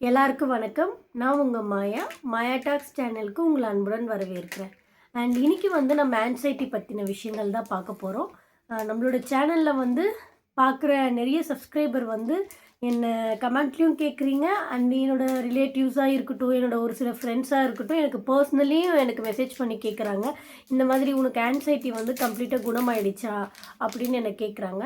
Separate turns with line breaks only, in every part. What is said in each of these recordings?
எல்லாருக்கும் வணக்கம். நான் உங்கள் மாயா. மாயா டாக்ஸ் சேனலுக்கு உங்களை அன்புடன் வரவேற்கிறேன். அண்ட் இன்றைக்கி வந்து நம்ம ஆன்சைட்டி பற்றின விஷயங்கள் தான் பார்க்க போகிறோம் நம்மளோட சேனலில் வந்து பார்க்குற நிறைய சப்ஸ்கிரைபர் வந்து என்னை கமெண்ட்லேயும் கேட்குறீங்க அண்ட் என்னோடய ரிலேட்டிவ்ஸாக இருக்கட்டும் என்னோட ஒரு சில ஃப்ரெண்ட்ஸாக இருக்கட்டும் எனக்கு பர்சனலியும் எனக்கு மெசேஜ் பண்ணி கேட்குறாங்க இந்த மாதிரி உனக்கு ஆன்சைட்டி வந்து கம்ப்ளீட்டாக குணமாயிடுச்சா? அப்படின்னு என்னை கேட்குறாங்க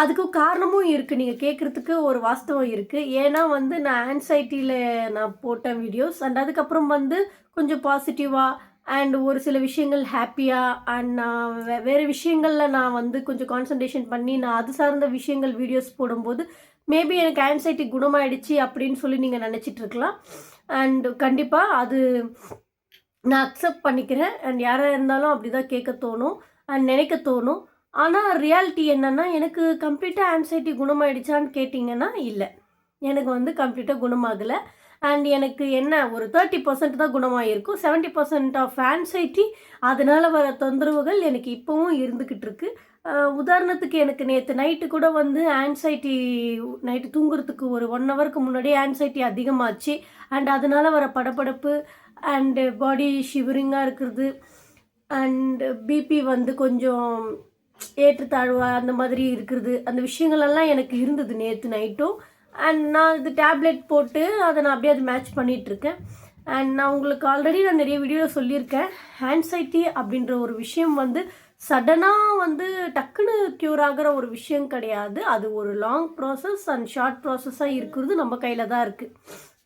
அதுக்கு காரணமும் இருக்குது நீங்கள் கேட்குறதுக்கு ஒரு வாஸ்தவம் இருக்குது ஏன்னா வந்து நான் ஆன்சைட்டியில் நான் போட்டேன் வீடியோஸ் அண்ட் அதுக்கப்புறம் வந்து கொஞ்சம் பாசிட்டிவாக அண்ட் ஒரு சில விஷயங்கள் ஹாப்பியாக அண்ட் நான் வே வேறு விஷயங்களில் நான் வந்து கொஞ்சம் கான்சன்ட்ரேஷன் பண்ணி நான் அது சார்ந்த விஷயங்கள் வீடியோஸ் போடும்போது மேபி எனக்கு ஆன்சைட்டி குணமாயிடுச்சு அப்படின்னு சொல்லி நீங்கள் நினச்சிட்டு இருக்கலாம். அண்ட் கண்டிப்பாக அது நான் அக்செப்ட் பண்ணிக்கிறேன். அண்ட் யாராக இருந்தாலும் அப்படி தான் கேட்க தோணும். அண்ட் நினைக்க தோணும். ஆனால் ரியாலிட்டி என்னென்னா எனக்கு கம்ப்ளீட்டாக ஆன்சைட்டி குணமாயிடுச்சான்னு கேட்டிங்கன்னா இல்லை. எனக்கு வந்து கம்ப்ளீட்டாக குணமாகலை. அண்ட் எனக்கு என்ன ஒரு தேர்ட்டி பர்சன்ட் தான் குணமாகிருக்கும் செவன்ட்டி பர்சன்ட் ஆஃப் ஆன்சைட்டி அதனால் வர தொந்தரவுகள் எனக்கு இப்போவும் இருந்துக்கிட்டு இருக்கு உதாரணத்துக்கு எனக்கு நேற்று நைட்டு கூட வந்து ஆன்சைட்டி நைட்டு தூங்குறதுக்கு ஒரு ஒன் ஹவருக்கு முன்னாடியே ஆன்சைட்டி அதிகமாச்சு. அண்ட் அதனால் வர படப்படப்பு அண்டு பாடி ஷிவரிங்காக இருக்கிறது அண்டு பிபி வந்து கொஞ்சம் ஏற்றுத்தாழ்வா அந்த மாதிரி இருக்கிறது அந்த விஷயங்களெல்லாம் எனக்கு இருந்தது நேற்று நைட்டும். அண்ட் நான் இது டேப்லெட் போட்டு அதை நான் அப்படியே அது மேட்ச் பண்ணிகிட்ருக்கேன் அண்ட் நான் உங்களுக்கு ஆல்ரெடி நான் நிறைய வீடியோவில் சொல்லியிருக்கேன். ஹேண்ட்சைட்டி அப்படின்ற ஒரு விஷயம் வந்து சடனாக வந்து டக்குன்னு க்யூர் ஆகிற ஒரு விஷயம் கிடையாது. அது ஒரு லாங் ப்ராசஸ் அண்ட் ஷார்ட் ப்ராசஸாக இருக்கிறது நம்ம கையில் தான் இருக்குது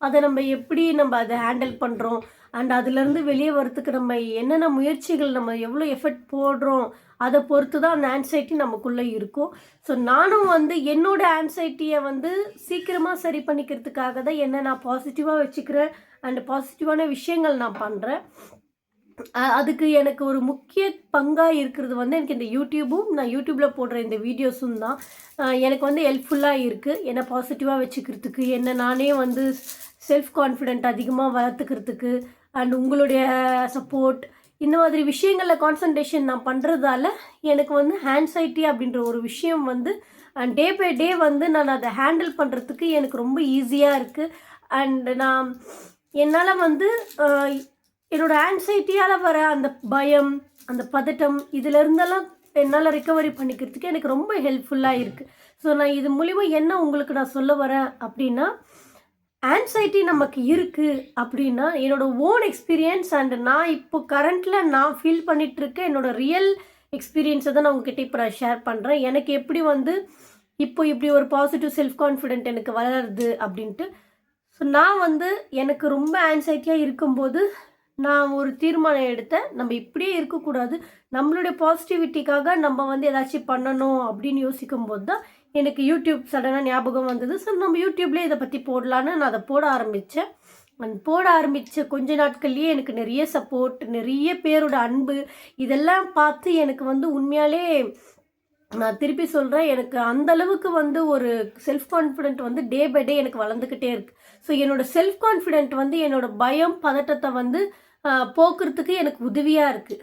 அதை நம்ம எப்படி நம்ம அதை ஹேண்டில் பண்ணுறோம் அண்ட் அதுலேருந்து வெளியே வரத்துக்கு நம்ம என்னென்ன முயற்சிகள் நம்ம எவ்வளோ எஃபர்ட் போடுறோம்? அதை பொறுத்து தான் அந்த ஆன்சைட்டி நமக்குள்ளே இருக்கும். ஸோ நானும் வந்து என்னோடய ஆன்சைட்டியை வந்து சீக்கிரமாக சரி பண்ணிக்கிறதுக்காக தான் என்ன நான் பாசிட்டிவாக வச்சுக்கிறேன். அண்ட் பாசிட்டிவான விஷயங்கள் நான் பண்ணுறேன் அதுக்கு எனக்கு ஒரு முக்கிய பங்காக இருக்கிறது வந்து எனக்கு இந்த யூடியூபும் நான் யூடியூப்பில் போடுற இந்த வீடியோஸும் தான். எனக்கு வந்து ஹெல்ப்ஃபுல்லாக இருக்குது என்னை பாசிட்டிவாக வச்சுக்கிறதுக்கு என்னை நானே வந்து செல்ஃப் கான்ஃபிடென்ட் அதிகமாக வளர்த்துக்கிறதுக்கு அண்ட் உங்களுடைய சப்போர்ட் இந்த மாதிரி விஷயங்களில் கான்சன்ட்ரேஷன் நான் பண்ணுறதால எனக்கு வந்து ஹேண்ட்சைட்டி அப்படின்ற ஒரு விஷயம் வந்து டே பை டே வந்து நான் அதை ஹேண்டில் பண்ணுறதுக்கு எனக்கு ரொம்ப ஈஸியாக இருக்குது அண்ட் நான் என்னால் வந்து என்னோடய ஆன்சைட்டியால் வர அந்த பயம் அந்த பதட்டம் இதிலிருந்தெல்லாம் என்னால் ரிக்கவரி பண்ணிக்கிறதுக்கு எனக்கு ரொம்ப ஹெல்ப்ஃபுல்லாக இருக்குது ஸோ நான் இது மூலிமா என்ன உங்களுக்கு நான் சொல்ல வரேன் அப்படின்னா ஆன்சைட்டி நமக்கு இருக்குது அப்படின்னா என்னோடய ஓன் எக்ஸ்பீரியன்ஸ் அண்ட் நான் இப்போ கரண்ட்டில் நான் ஃபீல் பண்ணிகிட்ருக்கேன் என்னோடய ரியல் எக்ஸ்பீரியன்ஸை தான் நான் உங்ககிட்ட இப்போ நான் ஷேர் பண்ணுறேன் எனக்கு எப்படி வந்து இப்போ இப்படி ஒரு பாசிட்டிவ் செல்ஃப் கான்ஃபிடென்ட் எனக்கு வளருது அப்படின்ட்டு. ஸோ நான் வந்து எனக்கு ரொம்ப ஆன்சைட்டியாக இருக்கும்போது நான் ஒரு தீர்மானம் எடுத்தேன் நம்ம இப்படியே இருக்கக்கூடாது. நம்மளுடைய பாசிட்டிவிட்டிக்காக நம்ம வந்து ஏதாச்சும் பண்ணணும் அப்படின்னு யோசிக்கும் போது தான் எனக்கு யூடியூப் சடனாக ஞாபகம் வந்தது. ஸோ நம்ம யூடியூப்லேயே இதை பற்றி போடலான்னு நான் அதை போட ஆரம்பித்தேன் அண்ட் போட ஆரம்பித்த கொஞ்ச நாட்கள்லேயே எனக்கு நிறைய சப்போர்ட் நிறைய பேரோட அன்பு இதெல்லாம் பார்த்து எனக்கு வந்து உண்மையாலே நான் திருப்பி சொல்கிறேன் எனக்கு அந்த அளவுக்கு வந்து ஒரு செல்ஃப் கான்ஃபிடென்ட் வந்து டே பை டே எனக்கு வளர்ந்துக்கிட்டே இருக்குது ஸோ என்னோடய செல்ஃப் கான்ஃபிடென்ட் வந்து என்னோடய பயம் பதட்டத்தை வந்து போக்குறதுக்கு எனக்கு உதவியாக இருக்குது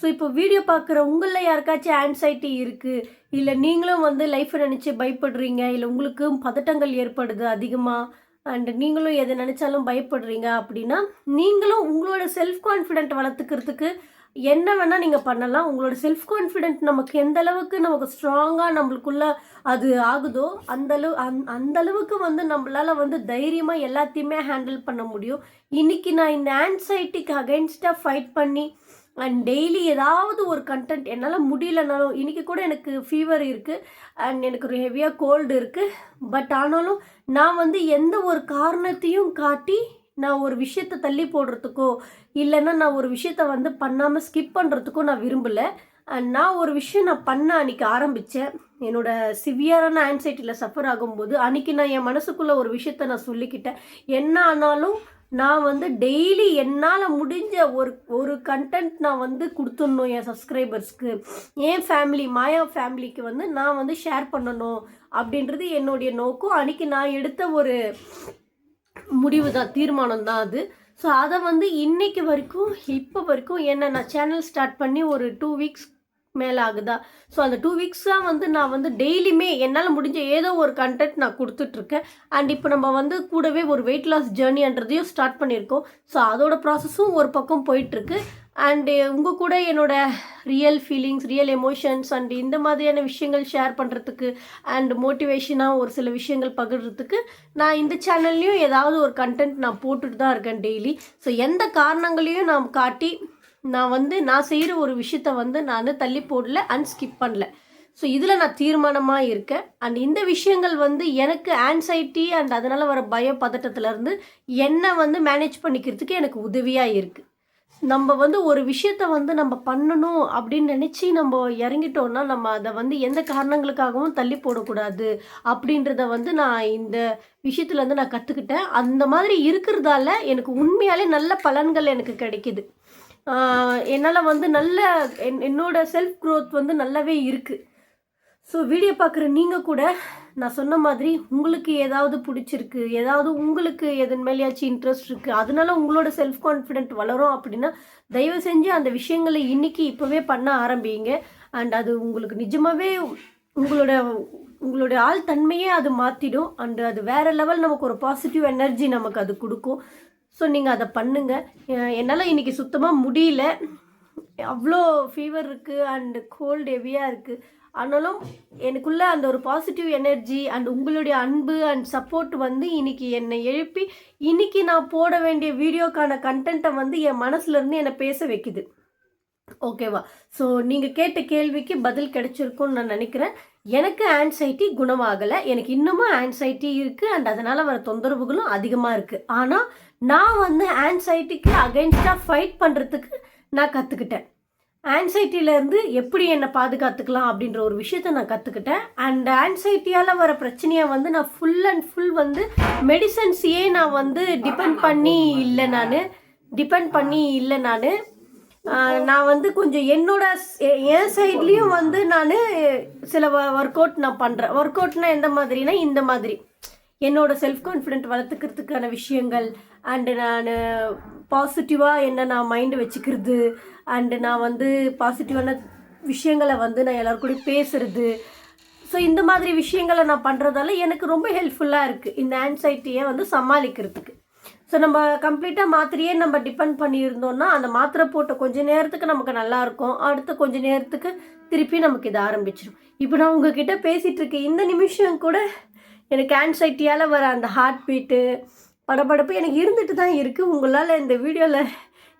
ஸோ இப்போ வீடியோ பார்க்குற உங்களில் யாருக்காச்சும் ஆன்சைட்டி இருக்குது இல்லை நீங்களும் வந்து லைஃப்பை நினச்சி பயப்படுறீங்க இல்லை உங்களுக்கும் பதட்டங்கள் ஏற்படுது அதிகமாக அண்ட் நீங்களும் எதை நினச்சாலும் பயப்படுறீங்க அப்படின்னா நீங்களும் உங்களோட செல்ஃப் கான்ஃபிடென்ட் வளர்த்துக்கிறதுக்கு என்ன வேணால் நீங்கள் பண்ணலாம். உங்களோட செல்ஃப் கான்ஃபிடென்ட் நமக்கு எந்த அளவுக்கு நமக்கு ஸ்ட்ராங்காக நம்மளுக்குள்ள அது ஆகுதோ அந்த அளவு அந் அந்தளவுக்கு வந்து நம்மளால் வந்து தைரியமாக எல்லாத்தையுமே ஹேண்டில் பண்ண முடியும். இன்றைக்கி நான் இந்த ஆன்சைட்டிக்கு அகென்ஸ்டாக ஃபைட் பண்ணி அண்ட் டெய்லி ஏதாவது ஒரு கண்டென்ட் என்னால் முடியலனாலும் இன்றைக்கி கூட எனக்கு ஃபீவர் இருக்குது அண்ட் எனக்கு ஒரு ஹெவியாக கோல்டு இருக்குது பட் ஆனாலும் நான் வந்து எந்த ஒரு காரணத்தையும் காட்டி நான் ஒரு விஷயத்த தள்ளி போடுறதுக்கோ இல்லைன்னா நான் ஒரு விஷயத்த வந்து பண்ணாமல் ஸ்கிப் பண்ணுறதுக்கோ நான் விரும்பலை. நான் ஒரு விஷயம் நான் பண்ண அன்றைக்கி ஆரம்பித்தேன் என்னோடய சிவியரான ஆன்சைட்டியில் சஃபர் ஆகும்போது அன்றைக்கி நான் என் மனசுக்குள்ளே ஒரு விஷயத்த நான் சொல்லிக்கிட்டேன். என்ன ஆனாலும் நான் வந்து டெய்லி என்னால் முடிஞ்ச ஒரு ஒரு கண்டென்ட் நான் வந்து கொடுத்துடணும் என் சப்ஸ்கிரைபர்ஸ்க்கு என் ஃபேமிலி மாயா ஃபேமிலிக்கு வந்து நான் வந்து ஷேர் பண்ணணும் அப்படின்றது என்னுடைய நோக்கம். அன்றைக்கி நான் எடுத்த ஒரு முடிவு தான் தீர்மானம் தான் அது. ஸோ அதை வந்து இன்னைக்கு வரைக்கும் இப்போ வரைக்கும் என்ன நான் சேனல் ஸ்டார்ட் பண்ணி ஒரு டூ வீக்ஸ் மேலே ஆகுதா? ஸோ அந்த டூ வீக்ஸாக வந்து நான் வந்து டெய்லியுமே என்னால் முடிஞ்ச ஏதோ ஒரு கண்டென்ட் நான் கொடுத்துட்ருக்கேன். அண்ட் இப்போ நம்ம வந்து கூடவே ஒரு வெயிட் லாஸ் ஜேர்னின்றதையும் ஸ்டார்ட் பண்ணியிருக்கோம். ஸோ அதோட ப்ராசஸும் ஒரு பக்கம் போயிட்டுருக்கு அண்டு uh, உங்கள் கூட என்னோட real feelings real emotions and இந்த மாதிரியான விஷயங்கள் ஷேர் பண்ணுறதுக்கு அண்ட் மோட்டிவேஷனாக ஒரு சில விஷயங்கள் பகிர்றதுக்கு நான் இந்த சேனல்லையும் ஏதாவது ஒரு கண்டென்ட் நான் போட்டுட்டு தான் இருக்கேன் டெய்லி ஸோ எந்த காரணங்களையும் நான் காட்டி நான் வந்து நான் செய்கிற ஒரு விஷயத்த வந்து நான் தள்ளி போடல அண்ட் ஸ்கிப் பண்ணல. ஸோ இதில் நான் தீர்மானமாக இருக்கேன். அண்ட் இந்த விஷயங்கள் வந்து எனக்கு ஆன்சைட்டி அண்ட் அதனால் வர பய பதட்டத்துலேருந்து என்னை வந்து மேனேஜ் பண்ணிக்கிறதுக்கு எனக்கு உதவியாக இருக்குது நம்ம வந்து ஒரு விஷயத்த வந்து நம்ம பண்ணணும் அப்படின்னு நினச்சி நம்ம இறங்கிட்டோம்னா நம்ம அதை வந்து எந்த காரணங்களுக்காகவும் தள்ளி போடக்கூடாது அப்படின்றத வந்து நான் இந்த விஷயத்துலேருந்து நான் கற்றுக்கிட்டேன் அந்த மாதிரி இருக்கிறதால எனக்கு உண்மையாலே நல்ல பலன்கள் எனக்கு கிடைக்கிது. என்னால் வந்து நல்ல என் என்னோட செல்ஃப் க்ரோத் வந்து நல்லாவே இருக்குது ஸோ வீடியோ பார்க்குற நீங்கள் கூட நான் சொன்ன மாதிரி உங்களுக்கு ஏதாவது பிடிச்சிருக்கு ஏதாவது உங்களுக்கு எதன் மேலேயாச்சும் இன்ட்ரெஸ்ட் இருக்குது அதனால உங்களோட செல்ஃப் கான்ஃபிடென்ட் வளரும் அப்படின்னா தயவு செஞ்சு அந்த விஷயங்களை இன்றைக்கி இப்போவே பண்ண ஆரம்பிங்க. அண்ட் அது உங்களுக்கு நிஜமாகவே உங்களோட உங்களுடைய ஆள் தன்மையே அது மாற்றிடும் அண்டு அது வேறு லெவல் நமக்கு ஒரு பாசிட்டிவ் எனர்ஜி நமக்கு அது கொடுக்கும். ஸோ நீங்கள் அதை பண்ணுங்கள் என்னால் இன்றைக்கி சுத்தமாக முடியல. அவ்வளோ ஃபீவர் இருக்குது அண்டு கோல்டு ஹெவியாக இருக்குது ஆனாலும் எனக்குள்ளே அந்த ஒரு பாசிட்டிவ் எனர்ஜி அண்ட் உங்களுடைய அன்பு அண்ட் சப்போர்ட் வந்து இன்றைக்கி என்னை எழுப்பி இன்னைக்கு நான் போட வேண்டிய வீடியோக்கான கண்டென்ட்டை வந்து என் மனசுலேருந்து என்னை பேச வைக்குது. ஓகேவா ஸோ நீங்கள் கேட்ட கேள்விக்கு பதில் கிடைச்சிருக்கும்னு நான் நினைக்கிறேன். எனக்கு ஆன்சைட்டி குணமாகலை. எனக்கு இன்னமும் ஆன்சைட்டி இருக்குது அண்ட் அதனால் வர தொந்தரவுகளும் அதிகமாக இருக்குது ஆனால் நான் வந்து ஆன்சைட்டிக்கு அகைன்ஸ்டாக ஃபைட் பண்ணுறதுக்கு நான் கற்றுக்கிட்டேன் ஆன்சைட்டிலேருந்து எப்படி என்னை பாதுகாத்துக்கலாம் அப்படின்ற ஒரு விஷயத்த நான் கற்றுக்கிட்டேன் அண்ட் ஆன்சைட்டியால் வர பிரச்சனையை வந்து நான் ஃபுல் அண்ட் ஃபுல் வந்து மெடிசன்ஸையே நான் வந்து டிபெண்ட் பண்ணி இல்லை நான். டிபெண்ட் பண்ணி இல்லை நான். நான் வந்து கொஞ்சம் என்னோட என் சைட்லேயும் வந்து நான் சில ஒர்க் அவுட் நான் பண்ணுறேன் ஒர்க் அவுட்னா எந்த மாதிரினா இந்த மாதிரி. என்னோட செல்ஃப் கான்ஃபிடென்ட் வளர்த்துக்கிறதுக்கான விஷயங்கள் அண்டு நான் பாசிட்டிவாக என்ன நான் மைண்டு வச்சுக்கிறது அண்டு நான் வந்து பாசிட்டிவான விஷயங்களை வந்து நான் எல்லோரும் பேசுறது. ஸோ இந்த மாதிரி விஷயங்களை நான் பண்ணுறதால எனக்கு ரொம்ப ஹெல்ப்ஃபுல்லாக இருக்குது இந்த ஆன்சைட்டியை வந்து சமாளிக்கிறதுக்கு. ஸோ நம்ம கம்ப்ளீட்டாக மாத்திரையே நம்ம டிபெண்ட் பண்ணியிருந்தோம்னா அந்த மாத்திரை போட்ட கொஞ்ச நேரத்துக்கு நமக்கு நல்லாயிருக்கும் அடுத்த கொஞ்ச நேரத்துக்கு திருப்பி நமக்கு இது ஆரம்பிச்சிடும் இப்போ நான் உங்ககிட்ட பேசிகிட்டு இருக்கேன். இந்த நிமிஷம் கூட எனக்கு ஆன்சைட்டியால் வர அந்த ஹார்ட் பீட்டு படபடப்பு எனக்கு இருந்துட்டு தான் இருக்குது உங்களால் இந்த வீடியோவில்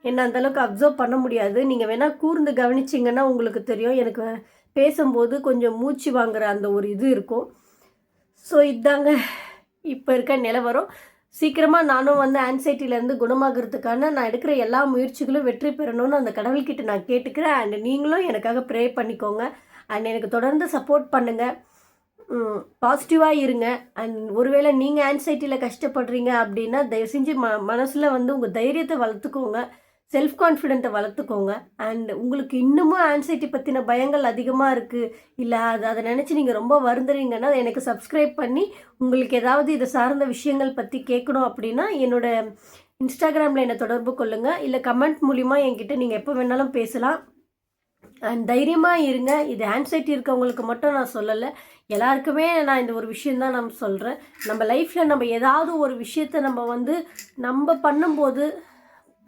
என்ன அந்தளவுக்கு அப்சர்வ் பண்ண முடியாது. நீங்கள் வேணால் கூர்ந்து கவனிச்சிங்கன்னா உங்களுக்கு தெரியும். எனக்கு பேசும்போது கொஞ்சம் மூச்சு வாங்குற அந்த ஒரு இது இருக்கும். ஸோ இதாங்க இப்போ இருக்க நிலவரம். சீக்கிரமாக நானும் வந்து ஆன்சைட்டிலேருந்து குணமாகிறதுக்கான நான் எடுக்கிற எல்லா முயற்சிகளும் வெற்றி பெறணும்னு அந்த கடவுள்கிட்ட நான் கேட்டுக்கிறேன். அண்ட் நீங்களும் எனக்காக ப்ரே பண்ணிக்கோங்க. அண்ட் எனக்கு தொடர்ந்து சப்போர்ட் பண்ணுங்கள் பாசிட்டிவாக இருங்க. அண்ட் ஒருவேளை நீங்கள் ஆன்சைட்டியில் கஷ்டப்படுறீங்க அப்படின்னா தயவு செஞ்சு ம மனசில் வந்து உங்கள் தைரியத்தை வளர்த்துக்கோங்க. செல்ஃப் கான்ஃபிடென்ட்டை வளர்த்துக்கோங்க. அண்ட் உங்களுக்கு இன்னமும் ஆன்சைட்டி பற்றின பயங்கள் அதிகமாக இருக்குது இல்லை அது அதை நினச்சி நீங்கள் ரொம்ப வருந்துறீங்கன்னா எனக்கு சப்ஸ்கிரைப் பண்ணி உங்களுக்கு ஏதாவது இதை சார்ந்த விஷயங்கள் பற்றி கேட்கணும் அப்படின்னா என்னோடய இன்ஸ்டாகிராமில் என்னை தொடர்பு கொள்ளுங்கள் இல்லை கமெண்ட் மூலிமா என்கிட்ட நீங்கள் எப்போ வேணாலும் பேசலாம். தைரியமாக இருங்க. இது ஆன்சைட்டி இருக்கவங்களுக்கு மட்டும் நான் சொல்லலை. எல்லாருக்குமே நான் இந்த ஒரு விஷயந்தான் நம்ம சொல்கிறேன் நம்ம லைஃப்பில் நம்ம ஏதாவது ஒரு விஷயத்த நம்ம வந்து நம்ம பண்ணும்போது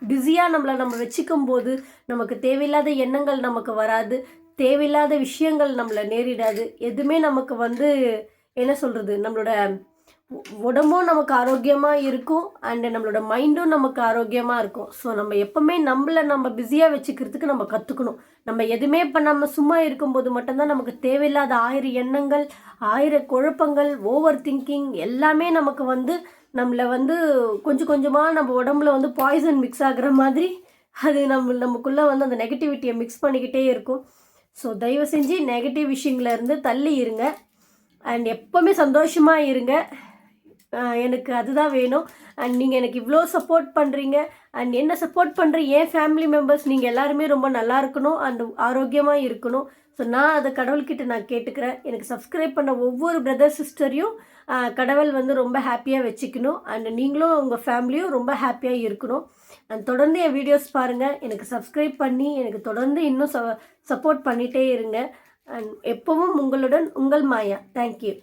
பிஸியாக நம்மளை நம்ம வச்சுக்கும் போது நமக்கு தேவையில்லாத எண்ணங்கள் நமக்கு வராது. தேவையில்லாத விஷயங்கள் நம்மளை நேரிடாது. எதுவுமே நமக்கு வந்து என்ன சொல்கிறது நம்மளோட உடம்பும் நமக்கு ஆரோக்கியமாக இருக்கும் அண்டு நம்மளோட மைண்டும் நமக்கு ஆரோக்கியமாக இருக்கும். ஸோ நம்ம எப்போவுமே நம்மளை நம்ம பிஸியாக வச்சுக்கிறதுக்கு நம்ம கற்றுக்கணும் நம்ம எதுவுமே பண்ணாமல் சும்மா இருக்கும்போது மட்டும்தான் நமக்கு தேவையில்லாத ஆயிரம் எண்ணங்கள் ஆயிரம் குழப்பங்கள் ஓவர் திங்கிங் எல்லாமே நமக்கு வந்து நம்மளை வந்து கொஞ்சம் கொஞ்சமாக நம்ம உடம்புல வந்து பாய்சன் மிக்ஸ் ஆகிற மாதிரி அது நம்ம நமக்குள்ளே வந்து அந்த நெகட்டிவிட்டியை மிக்ஸ் பண்ணிக்கிட்டே இருக்கும். ஸோ தயவு செஞ்சு நெகட்டிவ் விஷயங்கள்லேருந்து தள்ளி இருங்க. அண்ட் எப்போவுமே சந்தோஷமாக இருங்க. எனக்கு அதுதான் வேணும். அண்ட் நீங்கள் எனக்கு இவ்வளோ சப்போர்ட் பண்ணுறீங்க அண்ட் என்ன சப்போர்ட் பண்ணுற என் ஃபேமிலி மெம்பர்ஸ் நீங்கள் எல்லாருமே ரொம்ப நல்லா இருக்கணும். அண்ட் ஆரோக்கியமாக இருக்கணும். ஸோ நான் அதை கடவுள்கிட்ட நான் கேட்டுக்கிறேன். எனக்கு சப்ஸ்கிரைப் பண்ண ஒவ்வொரு பிரதர் சிஸ்டரையும் கடவுள் வந்து ரொம்ப ஹாப்பியாக வச்சுக்கணும். அண்ட் நீங்களும் உங்கள் ஃபேமிலியும் ரொம்ப ஹாப்பியாக இருக்கணும். அண்ட் தொடர்ந்து என் வீடியோஸ் பாருங்கள் எனக்கு சப்ஸ்கிரைப் பண்ணி எனக்கு தொடர்ந்து இன்னும் ச சப்போர்ட் பண்ணிகிட்டே இருங்க. அண்ட் எப்பவும் உங்களுடன் உங்கள் மாயா. தேங்க்யூ